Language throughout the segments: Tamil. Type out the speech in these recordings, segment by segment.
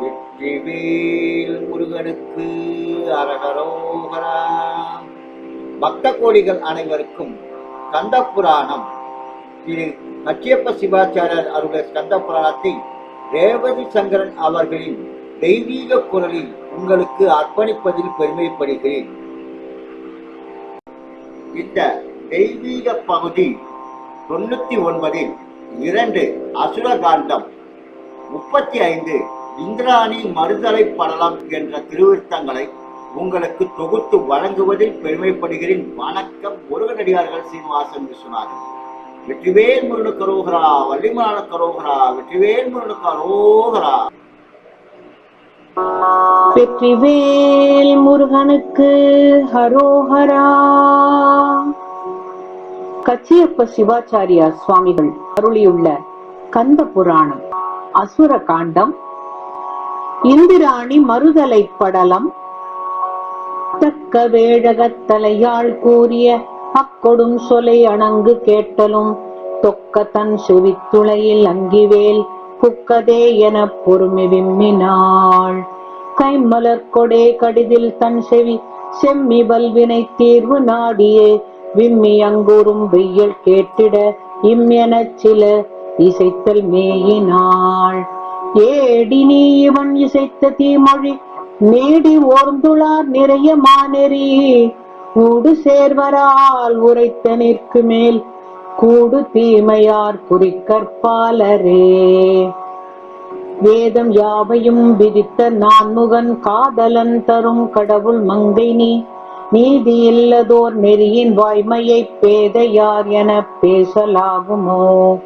வெற்றிவேல் முருகனுக்கு அரகரோகரா. பக்த கோடிகள் அனைவருக்கும் கந்த புராணம் திரு கச்சியப்ப சிவாச்சாரியர் அருடைய ஸ்கந்த புராணத்தை ரேவதி சங்கரன் அவர்களின் தெய்வீக குரலில் உங்களுக்கு அர்ப்பணிப்பதில் பெருமைப்படுகிறேன். இந்த தெய்வீக பகுதி தொண்ணூத்தி ஒன்பதில் இரண்டு அசுரகாண்டம் முப்பத்தி ஐந்து இந்திராணி மறுதலை படலம் என்ற திருவிருத்தங்களை உங்களுக்கு தொகுத்து வழங்குவதில் பெருமைப்படுகிறேன். வணக்கம் முருகனடியார்கள் சீனிவாசன் விஸ்வநாதன் வெற்றிவேல் முருகனுக்கு கரோகரா வள்ளிமான கரோகரா வெற்றிவேல் முருகனுக்கு கரோகரா வெற்றிவேல் முருகனுக்கு ஹரோஹரா கச்சியப்ப சிவாச்சாரியா சுவாமிகள் அருளியுள்ள கந்த புராணம் அசுர காண்டம் இந்திராணி மறுதலை படலம் தக்க வேழகத்தலையாள் கூறிய அக்கொடும் சொலை அணங்கு கேட்டலும் தொக்க தன் செவித்துளையில் அங்கிவேல் புக்கதே என பொறுமை விம்மினாள். கைமலர் கொடே கடிதில் தன் செவி செம்மி வல்வினை தீர்வு நாடியே விம்மி அங்கூறும் வெய்யல் கேட்டிட இம்மெனச் சில இசைத்தல் மேயினாள். ஏடி நீ இவன் இசைத்த தீமொழி நேடி ஓர்ந்துளார் நிறைய மாநெறி. கூடு சேர்வரால் உரைத்த நிற்கு மேல் கூடு தீமையார் குறிக்கற்பாலரே வேதம் யாவையும் விதித்த நான்முகன் காதலன் தரும் கடவுள் மங்கை நீ. நீதி இல்லதோர் நெறியின் வாய்மையை பேதையார் என பேசலாகுமோ?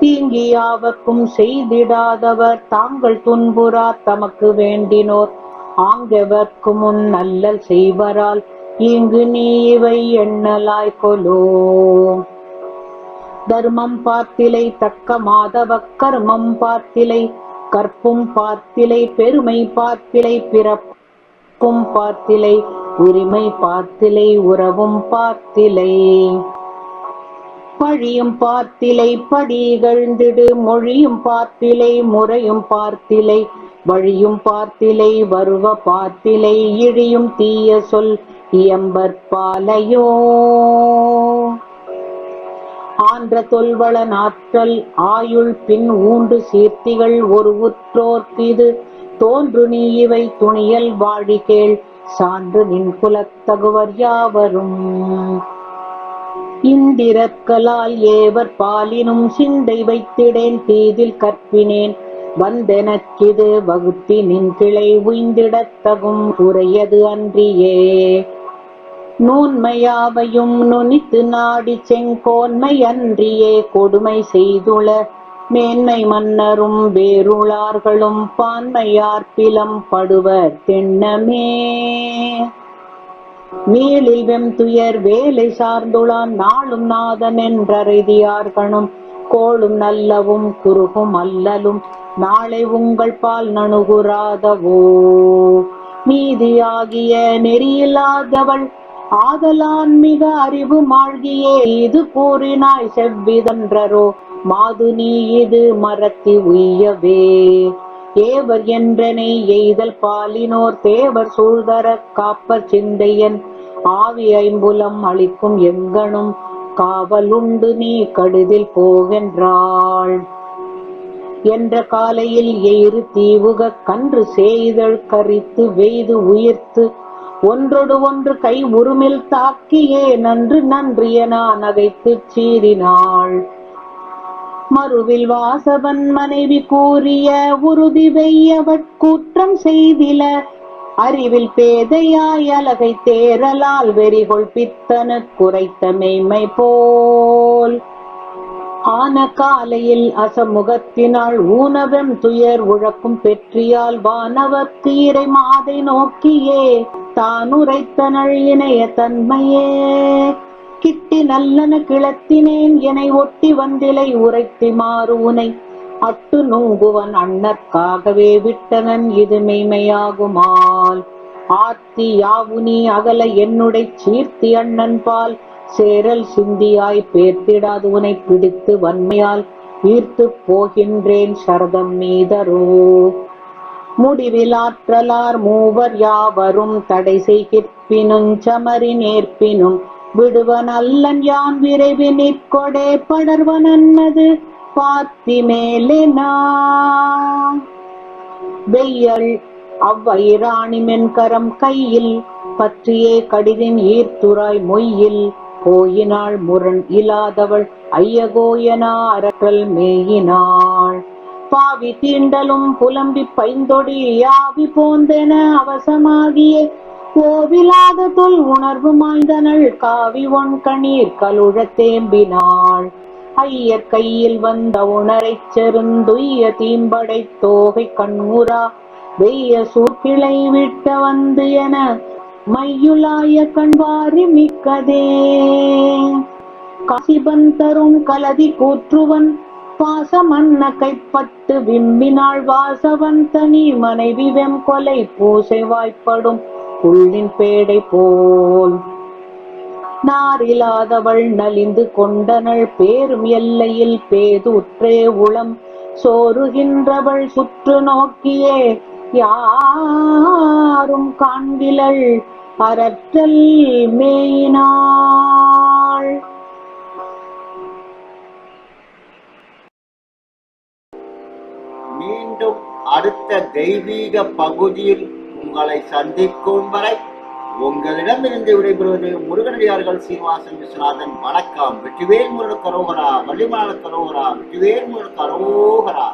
தீங்கி யாவர்க்கும் செய்திடாதவர். தாங்கள் துன்புறா தமக்கு வேண்டினோர். ஆங்கவர்க்கு முன் நல்லல் செய்வரால் இங்கு நீ இவை எண்ணலாய் கொலோ. தர்மம் பார்த்திலை தக்க மாதவ கர்மம் பார்த்திலை. கற்பும் பார்த்திலை பெருமை பார்த்திலை பிறப்பும் பார்த்திலை. உரிமை பார்த்திலை உறவும் பார்த்திலை. பழியும் பார்த்திலை படி இகழ்ந்திடு மொழியும் பார்த்திலை முறையும் பார்த்திலை வழியும் பார்த்திலை வருவ பார்த்திலை இழியும் தீய சொல் இயம்பற்பாலையோ ஆன்ற தொல்வள ஆற்றல் ஆயுள் பின் ஊண்டு சீர்த்திகள் ஒரு உற்றோர்க்கு இது தோன்று நீ இவை துணியல் வாழிகேள் சான்று நின் குலத்தகுவர் யாவரும். இந்திரக்கலால் ஏவர் பாலினும் சிந்தை வைத்திடேன் தீதில் கற்பினேன். வந்தெனக்கிது வகுத்தி நின் கிளை உய்ந்திடத்தகும் உரையது அன்றியே. நூன்மையாவையும் நுனித்து நாடி செங்கோன்மை அன்றியே. கொடுமை செய்துள மேன்மை மன்னரும் வேருளார்களும் பான்மையார் பிலம் படுவர் திண்ணமே மேலில் வெம் துயர் வேலை சார்ந்துளான் நாளும் நாதன் என்றறிதியார்களும் கோளும் நல்லவும் குறுகும் அல்லலும் நாளை உங்கள் பால் நணுகுறாதவோ நீதியாகிய நெறியில்லாதவள் ஆதலான் மிக அறிவு மாழ்கியே. இது கூறினாய் செவ்விதன்றரோ மாது நீ இது மரத்தி உய்யவே. ஏவர் என்றனை எய்தல் பாலினோர் தேவர் சூழ்தர காப்பர் சிந்தையன். ஆவி ஐம்புலம் அளிக்கும் எங்கனும் காவலுண்டு நீ கடுதில் போகின்றாள். என்ற காலையில் எயிறு தீவுக கன்று செய்தல் கரித்து வெய்து உயிர்த்து ஒன்றொடு ஒன்று கை உருமில் தாக்கியே நன்று நன்றியனா என நகைத்துச் சீறினாள். மறுவில் வாசவன் மனைவி கூறிய உறுதி வெய்யவட் கூற்றம் செய்தில. அறிவில் பேதையாய் அலகை தேரலால் வெறிகொள் பித்தனு குறைத்த மெய்மை போல். ஆன காலையில் அசமுகத்தினால் ஊனவம் துயர் உழக்கும் பெற்றியால் வானவர்க்கு இறை மாதை நோக்கியே தான் உரைத்தனள் இணைய தன்மையே. நல்லன கிளத்தினேன் எனை ஒட்டி வந்திலை உரைத்தி மாறு உனை. அட்டு நோங்குவன் அண்ணற்காகவே விட்டனன் இது மெய்மையாகுமால். ஆத்தி யாவுனி அகல என்னுடை சீர்த்தி அண்ணன் பால். சேரல் சிந்தியாய் பேர்த்திடாது உனை பிடித்து வன்மையால். ஈர்த்து போகின்றேன் சரதம் மீதரோ. முடிவில் ஆற்றலார் மூவர் யாவரும் தடை செய்கிற்பினும் சமரி நேர்ப்பினும். விடுவன் அல்லன் யான் விரைவி நிற்கொடே படர்வன் அன்னது. பாத்தி மேலே வெய்யல் அவ்வைராணிமென் கரம் கையில் பற்றியே கடிதின் ஈர்த்துராய் மொய்யில் போயினாள் முரண் இல்லாதவள் ஐயகோயனா அரக்கல் மேயினாள். பாவி தீண்டலும் புலம்பி பைந்தொடி யாவி போந்தென அவசமாகிய கோவிலாத தொல் உணர்வு மாய்ந்தனள் காவி ஒன் கண்ணீர் கலுழத் தேம்பினாள். ஐயர் கையில் வந்த உணரைச் செருந்துய்ய தீம்படை தோகை கண்முரா வெய்ய சூக்கிளை விட்ட வந்து என மையுலாய கண்வாரி மிக்கதே. காசிபன் தரும் கலதி கூற்றுவன் பாசமன்ன கைப்பட்டு விம்பினாள் வாசவன் தனி மனைவி வெம் கொலை பூசை வாய்ப்படும். புள்ளின் பேடை போல். நாரில்லாதவள் நலிந்து கொண்டனள் பேரும் எல்லையில் பேதுற்றே உளம். சோறுகின்றவள் சுற்று நோக்கியே யாரும் காண்கிலள் அரற்றல் மேயினாள். மீண்டும் அடுத்த தெய்வீக பகுதியில் உங்களை சந்திக்கும் வரை உங்களிடமிருந்து விடைபெறுவது முருகனடியார்கள் சீனிவாசன் விஸ்வநாதன். வணக்கம். வெற்றிவேல் முருகன் கரோகரா வள்ளிமலர் கரோகரா வெற்றிவேல் முருகன் கரோகரா.